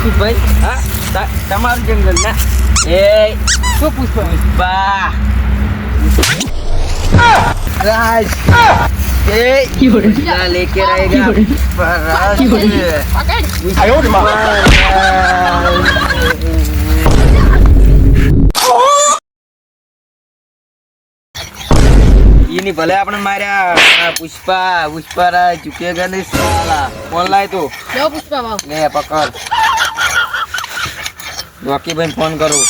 શું ભાઈ હા ત- તમારું જંગલ ને એ શું પુષ્પા પુષ્પા राज ए क्या लेके रहेगा राज એની ભલે આપણે માર્યા પુષ્પા પુષ્પા ચૂકેગા નહીં સાલા. ફોન લાય તું. લો પુષ્પા ભાવ લે પકડ. રોકીભાઈ ફોન કરું.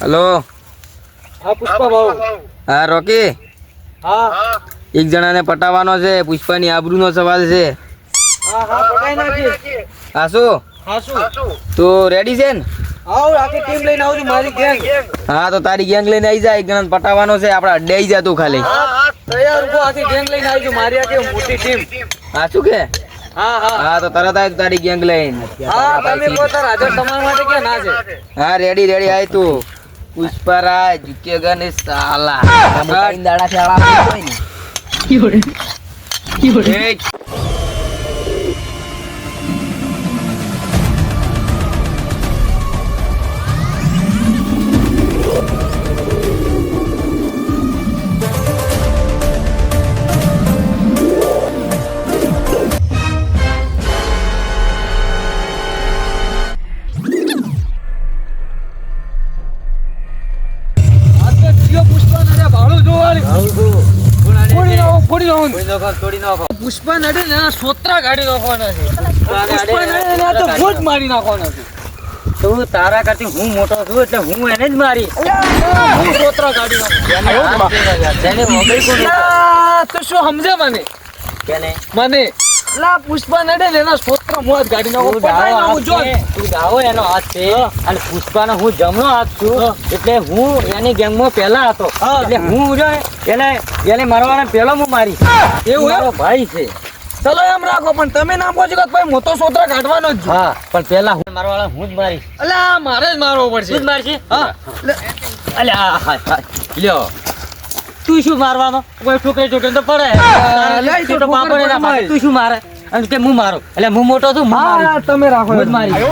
હલો. હા પુષ્પા ભાવ હા રોકી? હા. એક જણાને પટાવવાનો છે પુષ્પાની આબરૂનો સવાલ છે. તો રેડી છે ને? આવ આખી ટીમ લઈને આવજો મારી ગેંગ હા તો તારી ગેંગ લઈને આવી જા એક જણાને પટાવવાનો છે આપણે અડે આવી જા તું ખાલી. તૈયાર ઊભો આખી ગેંગ લઈને આવજો મારી આખી મોટી ટીમ હા શું કે? હા હા. હા તો તરત આવી તારી ગેંગ લઈને. હા તમે પોતા રાજા તમારા માટે કે ના છે? હા રેડી રેડી આય તું. પુષ્પરાજ ઝુકેગા ને સાલા. દાડા શાળા એક પુષ્પા નખો તોડી નાખો. પુષ્પા નડે ને એના સોત્રા કાઢી નાખવાના છે. પુષ્પા નડે ને તો ભૂત મારી નાખવાના છે. તું તારા કરતી હું મોટો છું એટલે હું એને જ મારી. હું સોત્રા કાઢી નાખું તો શું સમજે મને? મને? લા પુષ્પા નડે એના સોત્ર મોત ગાડી નાખો પટાઈ દાવો જો તું ગાવો એનો હાથ છે. અને પુષ્પાનો હું જમણો હાથ છું. એટલે હું એની ગેંગમાં પહેલા હતો. એટલે હું જો એને એને મારવાના પહેલો હું મારી. એવું મારો ભાઈ છે. ચલો એમ રાખો પણ તમે ના પહોંચી ગયો ભાઈ મોટો સોત્રા કાઢવાનો જ હા પણ પહેલા હું મારવાળા હું જ મારીશ. અલ્યા મારે જ મારવો તું જ પડશે મારશે હા. અલ્યા હા હા. લ્યો. તું શું મારવાનો? કોઈ ઠોકે ઠોકે તો પડે. તો શું મારે? અને કે હું મારું? એટલે હું મોટો છું મારા. તમે રાખો. હું મારી. મારીશ.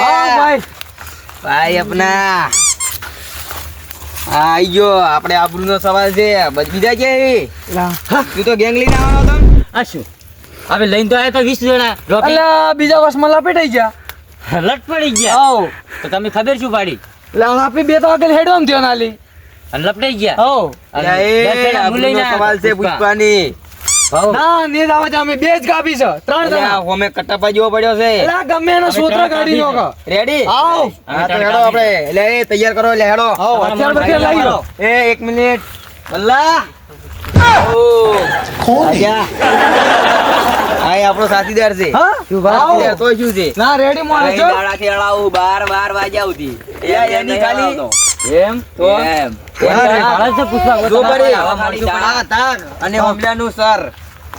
હા ભાઈ. ભાઈ અપના. આઈ ગયો. આપણે આબરૂનો સવાલ છે. બચ- બીજા ક્યાં તું તો ગેંગ લઈને આવવાનો હતો આ શું? હવે લઈને તો આવ્યા તો વીસ જણા. રોકી બીજા વર્ષમાં લપેટાઈ ગયા. લટ પડી ગયા? આવ. તો તમે ખબર શું પાડી? એટલે આપી બે તો આગળ હેડવામ થયો નાલી. અને લપટાઈ ગયા હું લઈને આવ્યો સવાલ છે પુષ્પા. ના ને જ અમે બે જ કાપી છે ત્રણ જણા. હોમે કટ્ટાપા જેવો પડ્યો છે. એલા ગમે એના સોત્રા કાઢી નાખો. રેડી આવ હા તો હેડો આપણે. એટલે એ તૈયાર કરો એટલે હેડો. આવ હથિયાર બથિયાર લઈ લો. એ એક મિનિટ. બલ્લા ઓ આજા. આ આપણો સાથીદાર છે. શું તો શું છે? ના રેડી મોને છો દાડાથી અડાવું બાર બાર વાગ્યા સુધી. એ એની ખાલી. એમ? તો? એમ. જો પડી. હા, તાર. અને હોમલાનું સર.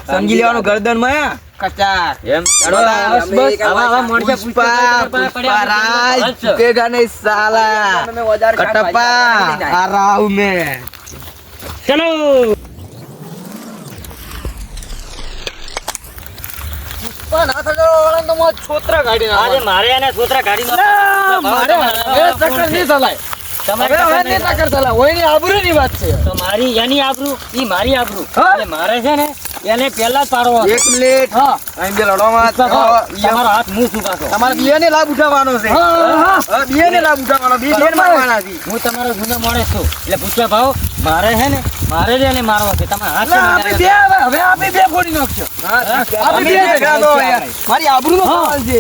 સમજી લેવાનું ગરદનમાં કચાક. એમ? બસ, બસ. આવા આવા મોરચા પુષ્પા પુષ્પારાજ ઝુકેગા નહીં સાલા. કટપ્પા આ મે. ચલો. પણ હાથ અડાડવાવાળાને તો મોં છોતરા ગાડી મારે એને છોતરા ગાડી મારે. હવે નહીં ચલાય. હવે હવે નહીં. ચક્કર ચલાય. વાત છે. મારી એની મારી આબરૂ. મારે છે ને એને પહેલા જ પાડવો એક મિનિટ. હા. તમારો જૂનો માણસ છું. એટલે પૂછવા ભાવ મારે છે ને મારે જ એને મારવો છે. તમે હાથ એટલે આપણે હવે હવે આપણે ફોડી નાખશો આપણે બે યાર. મારી આબરૂનો સવાલ છે.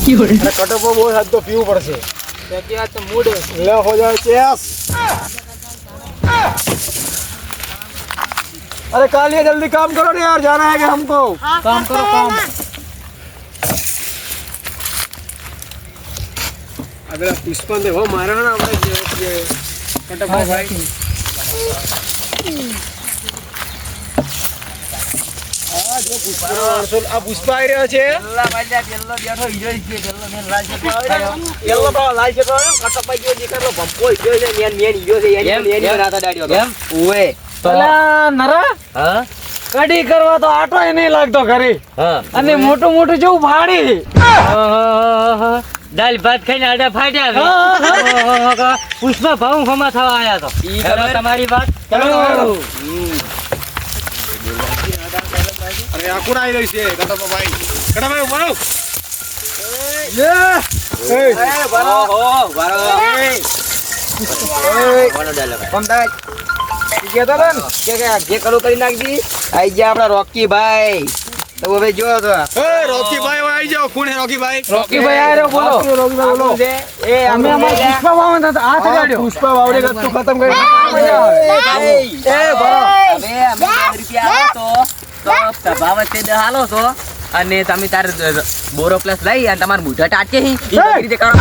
કટકો બહુ સાદ તો પીવું પડશે અત્યારે તો મૂડ લે હો જાય ચેસ अरे कालिया जल्दी काम करो ना यार जाना है कि हमको કામ કરો કામ अगर पुष्पन देखो मारा ना हमारे ये कटको भाई આ પુષ્પા આવી રહ્યો છે. કઢી કરવા તો આટો એ નહીં લાગતો ઘરે. હા. અને મોટું મોટું જેવું ભાડી. દાલ ભાત ખાઈને આડા ફાટ્યા પુષ્પા ભાવ ખમા થવા આવ્યા તો. તમારી વાત અરે આ કોણ આવી રહ્યું છે કટપાભાઈ કટપાભાઈ ઊભા રહો. ઓહો, બરાબર. કોનો dialogue આવે? મમતા, ઈ કહેતો હતો ને કે કે જે કરું કરી નાખજી. આઈ ગયા આપણા રોકી ભાઈ તો હવે જો તો. એ, રોકીભાઈ આવી જાઓ. કોણ હે રોકીભાઈ? રોકીભાઈ આયો બોલો. આપણું છે? એ અમે પુષ્પા વાવન હતા હાથ ગાડ્યો પુષ્પા વાવડી ગતું ખતમ કરી એ બરો હવે અમે દસ રૂપિયા તો તો હાલો અને તમે તાર બોરો પ્લસ લઈ અને તમારું બુઢા ટાટકે હી. બધી રીતે કરો.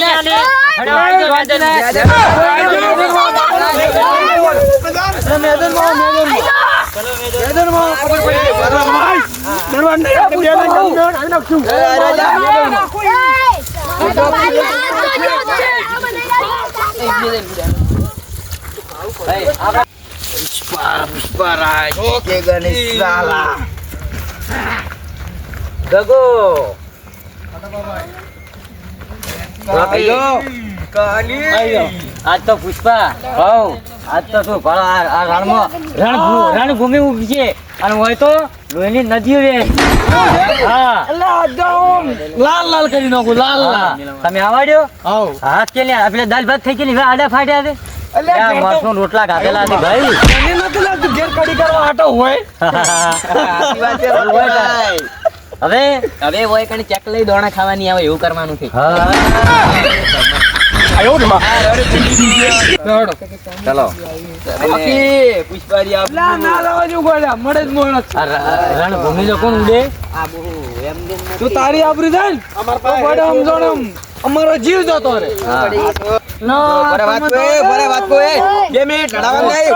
મેદાન મેદાન મેદાન આજ તો પુષ્પા આજ તો શું રણમાં રણભૂ- રણભૂમિ ઊભી છે અને હોય તો લોહીની નદીઓ વે હા. લાલ લાલ કરી નાખું લાલ લાલ. તમે આવાડ્યો? હાથ કે લ્યા આપણે દાલ ભાત થઈ ગઈ ને હવે આડા ફાટ્યા છે. રોટલા ખાધેલા છે ભાઈ. મને નથી લાગતું ઘેર કઢી કરવા આટો હોય. સાચી વાત છે રોકીભાઈ. હવે? હવે હોય કણ ચેક લઈ દોણા ખાવાની આવે એવું કરવાનું છે. હા. ચલો પુષ્પાજી આપ ના ના લાવા મળે જ મોણ રણભૂમિ તો કોણ ઉડે તું તારી આબરૂ જાય ને તો ગોળે આમ જાણે અમારો જીવ જતો રે ભરે વાત કો ભરે વાત કો એ. બે મિનિટ લડાવવાનું નહીં.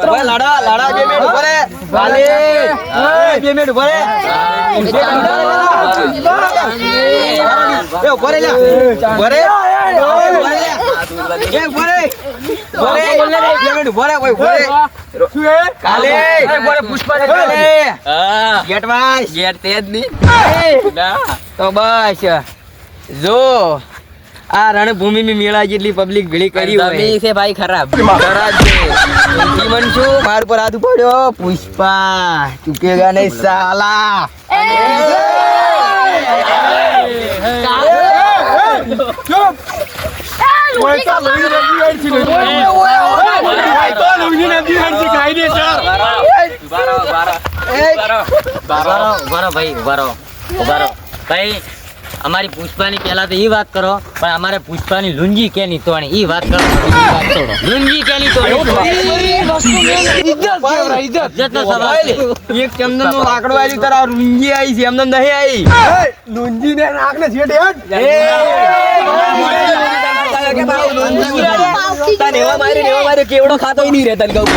ભરે લડા, લડા, બે મિનિટ ઊભો રે. બે મિનિટ ઊભો રે. બે મિનિટ એ, ઊભો રે લ્યા. ઊભો રે. એ, ઊભો રે લ્યા. એ, ઊભો રે. ઊભો રે. બે મિનિટ ઊભો રે, ઓય, ઊભો રે. કાલે. કાલે. હા Get wise. ઘેર તે જ નહીં ના તો બસ જો આ રણભૂમિ મેળા જેટલી પબ્લિક ભેળી કરી હોય તમે છે ભાઈ ખરાબ ખરા છે જીવન છું માર પર હાથ પડ્યો પુષ્પા ચૂકેગા નહીં સાલા બારો બારો બારો ઉભારો ભાઈ ભાઈ અમારી પુષ્પાની પહેલા તો એ વાત કરો પણ અમારે પુષ્પાની લુંજી કે ની તોણી ઈ વાત કરો લુંજી કે ની તોણી. એક ચંદન નો લાકડો આવી તારા રૂંજી આવી છે એમને નહીં આવી તને એવા માર્યો ને એવા માર્યો કેવડો ખાતો નહીં રે તને કહું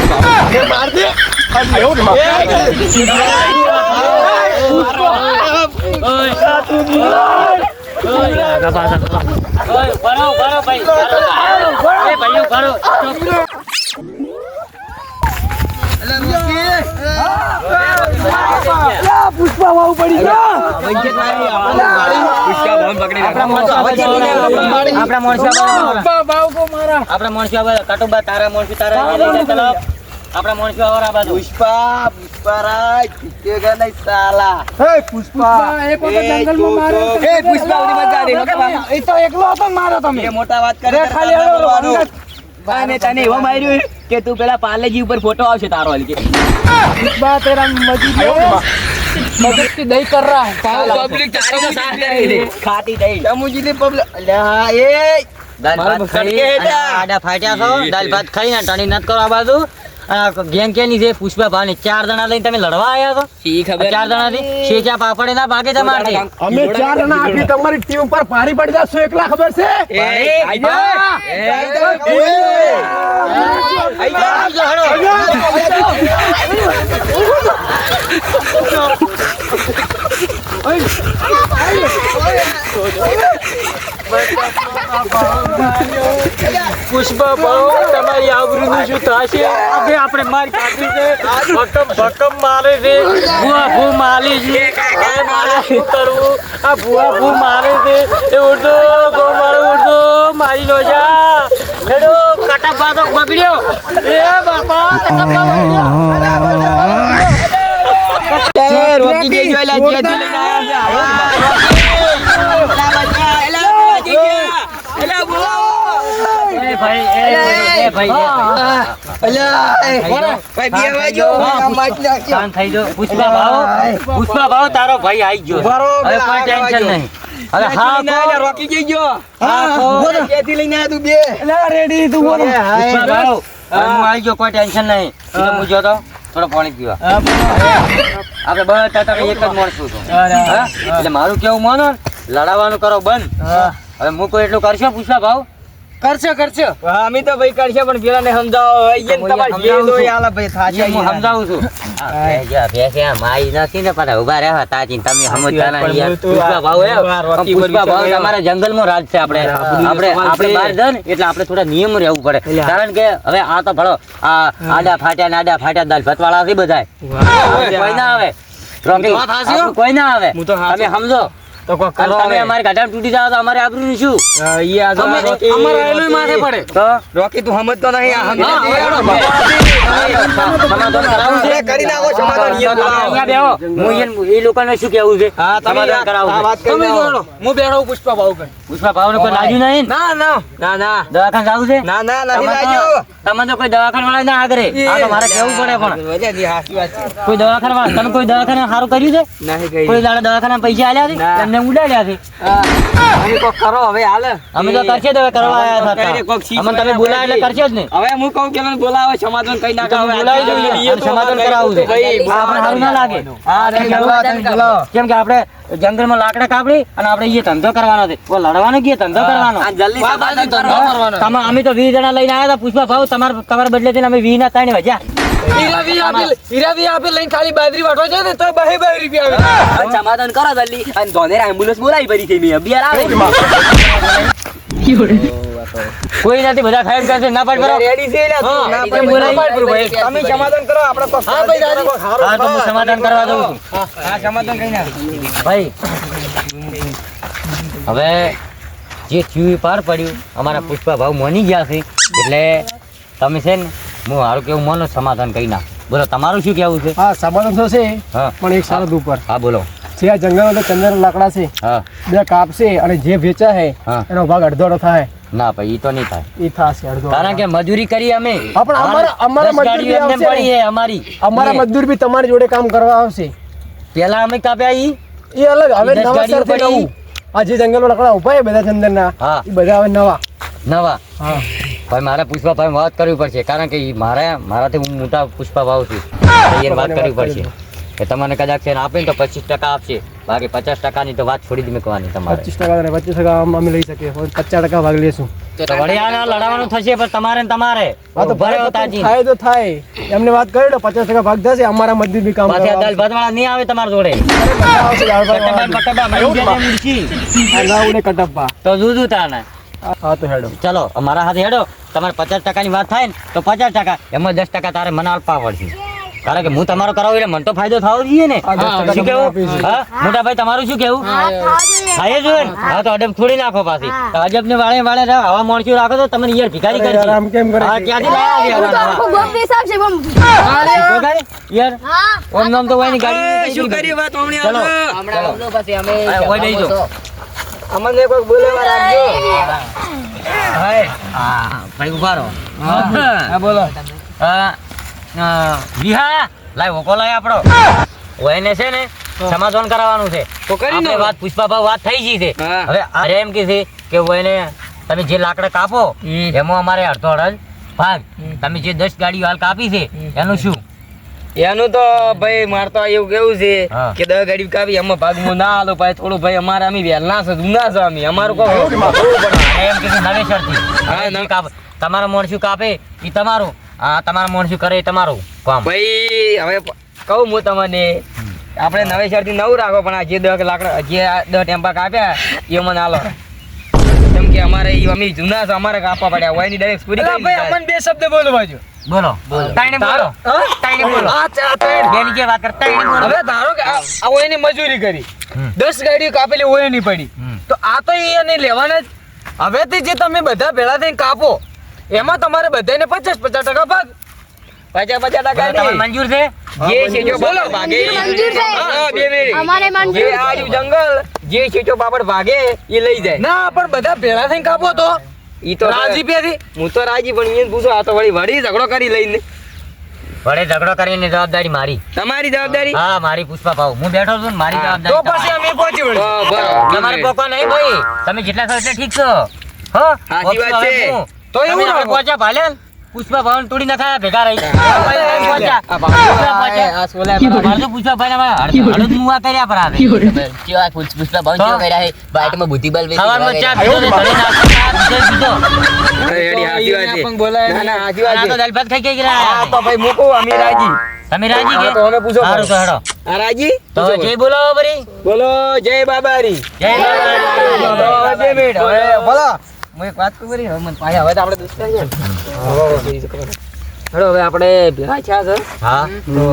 ઓય, ઉભારો, ઉભારો ભાઈ ઉભારો. એ ભાઈ ઉભારો. પુષ્પા વાવ પડી ગયો આપણા માણસો આવા કો મારા આપણા માણસો આવા કાટુબા તારા માણસો તારા અહીંયા લઈ જા ચલો. આપણા માણસો આવા આ બાજુ પુષ્પા પુષ્પરાજ ચૂકેગા નહીં સાલા પુષ્પા એક વખત જંગલમાં માર્યો એ પુષ્પા ઓલી મજા આવી, એ તો એકલો હતો ને તમે એ મોટા વાત કરે ખાલી તારા એનો બોલવાનું. અંગત. અને તને એવો માર્યું કે તું પેલા પાર્લેજી ઉપર ફોટો આવશે તારો હલકે બા તેરા મજી મગજથી દહીં કર રહા કાલ પબ્લિક ચાલો સાથ કરી દે ખાતી દહીં તમુજી લે પબ્લિક અલ્યા એ ભાત ખાઈ આડા ફાટ્યા છો દાલ ભાત ખાઈ ને ટણી નત પુષ્પા ભાવની ચાર જણા લઈને તમે લડવા આવ્યા છો ચાર જણા થી શેચા પાપડે ના ભાગે તમારે અમે ચાર જણા તમારી ટીમ પર ભારી પડી જશો એકલા ખબર છે આઈ પુષ્પા ભાવ તમારી આબરૂનું શું થશે હવે આપણે માર કાઢી છે ભકમ ભકમ મારે છે ભૂ મારે છે મારે શું કરવું આ ભૂવા ભૂ મારે છે એ ઉડતો ગો મારો ઉડતો મારી લો જા હેડો બગડ્યો એ બાપા રોકી લઈને આયા છે. એલા, બચા, એલા, બચી ગયા. એલા, બોલાવો. એ ભાઈ એ ભાઈ, એ ભાઈ અલ્યા, એ, ભાઈ, બે વાગ્યો. આ મારી નાખ્યો. શાંત થઈ જાઓ. પુષ્પા ભાવ. તારો ભાઈ આવી ગયો. હવે કોઈ ટેન્શન નહીં. હવે હા રોકી જઈજો. હા, ખો. ક્યાંથી લઈને આયા તું બે? રેડી તું બોલો. પુષ્પા ભાવ. હું. આવી ગયો કોઈ ટેન્શન નહીં. એટલે હું થોડો પાણી પીવા. આપણે બધા તમે એક જ માણસ છું તો. એટલે મારું કેવું માનો લડાવાનું લડાવવાનું કરો બંધ. હવે હું કોઈ એટલું કરશો પુષ્પા ભાવ. કરશે કરશે. અમે તો ભાઈ કરશે પણ પેલા ને સમજાવો તમારે જે સમજાવું છું. હાલે ભાઈ થાશે હું સમજાવું છું. આ ભેંસ્યા, ભેંસ્યા માઈ નથી ને પણ ઊભા રહ્યા તાજી તમે સમજતા પણ યાર. પુષ્પા ભાવ હે. આ રોકી પણ પુષ્પા ભાવ શકે. તમારા જંગલમાં રાજ છે આપણે. આપણે આપણે બહાર જાય એટલે આપણે થોડા નિયમ રહેવું પડે. કારણ કે હવે આ તો ભણો આ આડા ફાટ્યા આડા ફાટ્યા દાલ ફતવાળા છે બધાય. કોઈ ના આવે. કોઈ ના આવે. હું તો તમે સમજો. તો કો કરો તમે. અમારી ગાડામાં તૂટી જાવ તો અમારે આબરૂનું શું હા, ઈ આ જો અમે રોકી, માથે પડે. તો? રોકી તું સમજતો નહીં આ સમજે કરી નાખો સમાધાન, અહીંયા બેહો. હું એ લોકોને શું કહેવું છે? હા, તમે કરાવો વાત કરી તમે. હું બેઠો પુષ્પા ભાવ કઈ પુષ્પા ભાવને કોઈ લાગ્યું નહીં? ના ના ના ના. દવાખાને જાવું છે? ના ના નથી લાગ્યું. તમે તો કોઈ દવાખાન વાળા ના આગળ આ તો મારે કેવું પડે પણ. વજાજી, હાચી વાત છે. કોઈ દવાખાન વાળા તમે કોઈ દવાખાને સારું કર્યું છે? નહીં કઈ. કોઈ દાડા દવાખાના પૈસા આલ્યા છે. એમને ઉડાડ્યા છે? અમે કોક કરો હવે હાલ. અમે તો કરશે હવે કરવા આવ્યા હતા. અમે તમે બોલાય એટલે. કરશે જ ને. હવે હું કહું કે બોલાવે સમાધાન કઈ ના હવે બોલાવી આ જોઈએ એ અને તો સમાધાન કરાવું છે. ભાઈ, આપણે સારું ના લાગે. હા, બોલાવો, બોલાવો. કેમ કે આપણે જંગલમાં લાકડા કાપડી અને આપણે એ ધંધો કરવાનો છે. લડવાનો કે ધંધો કરવાનો. તમે અમે તો વીસ જણા લઈને આવ્યા હતા પુષ્પા ભાવ તમારા તમારા બદલે થઈને અમે વીસ ના ત્રણ વજ્યા હીરા વી આપી હીરા વી આપી ખાલી બાજરી વાટવા જાય ને તો બહે બહે રૂપિયા આવે. હવે સમાધાન કરો જલ્દી. અને ધોનેર એમ્બ્યુલન્સ બોલાવી પડી છે મેં અભિયાર આવે. કોઈ નથી બધા ખાઈ કરશે. ના પાડ કરો. રેડી છે લ્યા, તું. ના પાડ. બોલાવી ભાઈ? તમે સમાધાન કરો આપણે કોક હા, ભાઈ, દાદી. હા તો હું સમાધાન કરવા દઉં છું. હા સમાધાન કઈ ના ભાઈ હવે જે થયું એ પાર પડ્યું. અમારા પુષ્પા ભાવ મની ગયા છે. એટલે તમે છે ને હું હારું કેવું મનો સમાધાન કરી નાખ. બોલો તમારું શું કેવું છે? હા સમાધાન તો છે હા. પણ એક સારો ઉપર હા બોલો. જે આ જંગલમાં તો ચંદન લાકડા છે હા. બે કાપશે અને જે વેચા છે હા. એનો ભાગ અડધો થાય. ના ભાઈ ઈ તો નહીં થાય. ઈ થાશે અડધો કારણ કે મજૂરી કરી અમે. પણ અમારા- અમારા મજૂરી ગાડીઓ એમને આવશે ને. પડી છે અમારી. અમારા મજૂર બી તમારી જોડે કામ કરવા આવશે. પેલા અમે કાપ્યા ઈ? એ અલગ હવે નવા સર પડી. આ જે જંગલમાં લાકડા ઊભા છે બધા ચંદનના હા. એ બધા હવે નવા. નવા. હા. ભાઈ મારે પુષ્પા ભાઈ વાત કરવી પડશે. કારણ કે મારે મારાથી હું મોટા પુષ્પા ભાવ છું. એને વાત કરવી પડશે. કે તમને કદાચ છે આપે તો પચીસ ટકા આપશે. બાકી પચાસ ટકાની તો વાત છોડી જ મેં તમારે. પચીસ ટકા અને પચીસ ટકા અમે લઈ શકીએ. પચાસ ટકા ભાગ લેશું. તો વળી લડાવવાનું થશે પણ તમારે તમારે. તો થાય તો થાય. એમને વાત કરી દો પચાસ ટકા ભાગ થશે અમારા મજદૂર બી કામ પાછી દાલ ભાત વાળા નહીં આવે તમારા જોડે. તો જુદું તાને. હા તો હેડો. ચલો મારા હાથે હેડો. તમારે પચાસ ટકાની વાત થાય ને તો પચાસ ટકા. એમાં દસ ટકા તારે મને આપવા પડશે કારણ કે હું તમારો કરાવું એટલે મને તો ફાયદો થવો જોઈએ ને. શું કેવું? હા મોટા ભાઈ તમારું શું કેવું? ખાઈ જ ને. હા. તો અડબ થોડી નાખો પાછી. અજબ ને વાળે વાળે રહો, આવા માણસો રાખો તો તમને યાર ભિખારી કરી આમ કેમ કરે? હા ક્યાંથી લાવ્યા છે આવા ગોપી સાહેબ છે બમ ભિખારી? યાર ઓમ નામ તો હોયની ગાડી શું કરી વાત હમણાં ચલો. આવે? હા, હોય બેસી જાઓ. અમને કોઈ બોલાવવા રાખજો. હા ભાઈ ઊભા રહો. હા. બોલો. વિહા લાય હોકો લાય આપણો. ઓયને છે ને સમાધાન કરાવવાનું છે. તો કરી ને વાત પુષ્પાભાઈ વાત થઈ ગઈ છે. હવે અરે એમ કે છે કે ઓયને તમે જે લાકડા કાપો એમાં અમારે અડધો અડધ ભાગ. તમે જે દસ ગાડીઓ હાલ કાપી છે એનું શું? એનું તો ભાઈ મારે તો એવું કેવું છે કે દસ ગાડી કાપી એમાં ભાગ હું ના આલો ભાઈ થોડું ભાઈ અમારે અમે વહેલા છે જૂના છે અમે. અમારું કોઈ એમ કે નવેસરથી હા, જે કાપ- તમારા માણસો કાપે એ તમારું. આ તમારા મોણશું કરે એ તમારું. કામ. ભાઈ હવે કહું હું તમને આપણે નવેસરથી નવું રાખો પણ આ જે દસ લાકડા જે આ દસ ટેમ્પા કાપ્યા એ મને હાલો. કેમ કે અમારે અમે જૂના છે અમારે કાપવા પડ્યા હોયની ડાયરેક્ટ પૂરી ભાઈ અમને બે શબ્દ બોલો બાજુ બોલો. તાઈને બોલો. તાઈને બોલો. આ ચા ત્રણ. બેની જે વાત કર તાઈને બોલો. હવે ધારો કે આ આ મજૂરી કરી. હમ. દસ ગાડીઓ કાપેલી ઓય નહીં પડી તો આ તો એને લેવાના જ. હવેથી જે તમે બધા ભેળા થઈને કાપો એમાં તમારે બધાને પચાસ પચાસ ટકા ભાગ. પચાસ પચાસ ટકા તમારે મંજૂર છે? જે છે જો બોલો. ભાગે. મંજૂર છે. હા, બે મિનિટ. અમારે મંજૂર જે છે. આ જંગલ જે છે બાપડ ભાગે એ લઈ જાય. ના પણ બધા ભેળા થઈને કાપો તો. ઈ તો રાજી પેથી હું તો રાજી પણ એને પૂછો આ તો વળી વળી ઝઘડો કરી લઈને. વડે ઝઘડો કરીને જવાબદારી મારી. તમારી જવાબદારી? હા મારી પુષ્પા ભાવ. હું બેઠો છું ને મારી જવાબદારી તો પછી અમે પહોંચી વળી. તમારે પોકો નહીં ભાઈ. તમે જેટલા છો ઠીક છો. હો? સાચી વાત છે. તો એવું પહોંચ્યા ભાલે પુષ્પા ભવન તોડી નાખા ભેગા રહી. પુષ્પા પર પુષ્પા હળદ મુવા કર્યા પર આવે. ચા પીધો ને ઘરે પીધો. ના, ના, ભાઈ મૂકો અમે રાજી. તમે રાજી હા, તો અમે પૂછો સારું તો હેડો. આ રાજી? તો હવે જય બોલો બોલો જય બાબારી. જય બાબા. બે મિનિટ. હવે બોલો. હું એક વાત કરી હવે મને પાછા હવે તો આપણે છે હેડો હવે આપણે ભેગા છે છે. હા. તો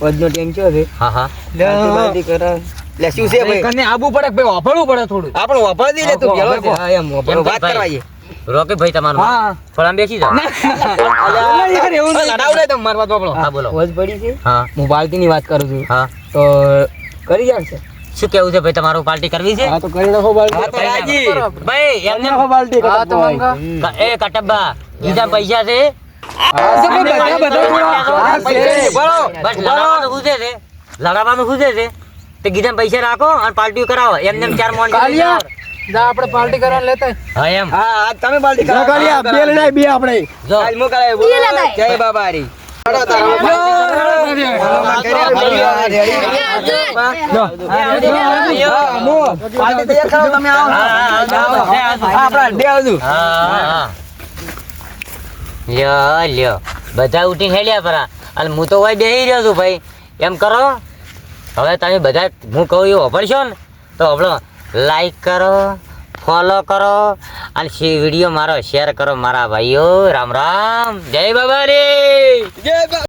પદનો ટેન્ક છે. હવે હા. હા. બાલટી કરે. લે શું છે ભાઈ? કને આબુ પડે ભાઈ વાપરવું પડે થોડું? આપણે વાપર લે તું ગેલો છે. હા, એમ વાપર. વાત ભાઈ. રોકે ભાઈ તમારું. હા. પણ આમ બેસી જાઓ. અલ્યા, યાર, એવું લડાવ લે તમે મારવા તો આપણો હા, બોલો. ફોજ પડી છે. હા. હું બાલટીની વાત કરું છું. હા. તો કરી જાણશે? શું કેવું છે ભાઈ તમારું પાર્ટી કરવી છે હા તો કરી નાખો બાલટી. હા, તો રાજી. ભાઈ એમને નાખો બાલટી હા, તો મંગા. એ કટબ્બા બીજા પૈસા છે હા, તો ભાઈ બધા બધા થોડા- હા, પૈસા છે, લડાવવાનું શું છે લડાવવાનું તે ગીધા પૈસા રાખો અને પાર્ટી કરાવો એમને એમ ચાર મોણ કાલિયા, જા આપણે પાર્ટી કરવા લેતા હા એમ હા તમે બાલટી જા કાલિયા, બે લડાઈ બે આપણે જો હાલ મોકલાય, બોલો. જય બાબારી બધા ઉઠીને હેલ્યા પરા અને હું તો ભાઈ બેસી રહ્યો છું ભાઈ એમ કરો હવે તમે બધા હું કહું એવું વાપરશો ને તો આપણો લાઈક કરો ફોલો કરો અને વીડિયો મારો શેર કરો મારા ભાઈઓ રામ રામ જય બાબા રે જય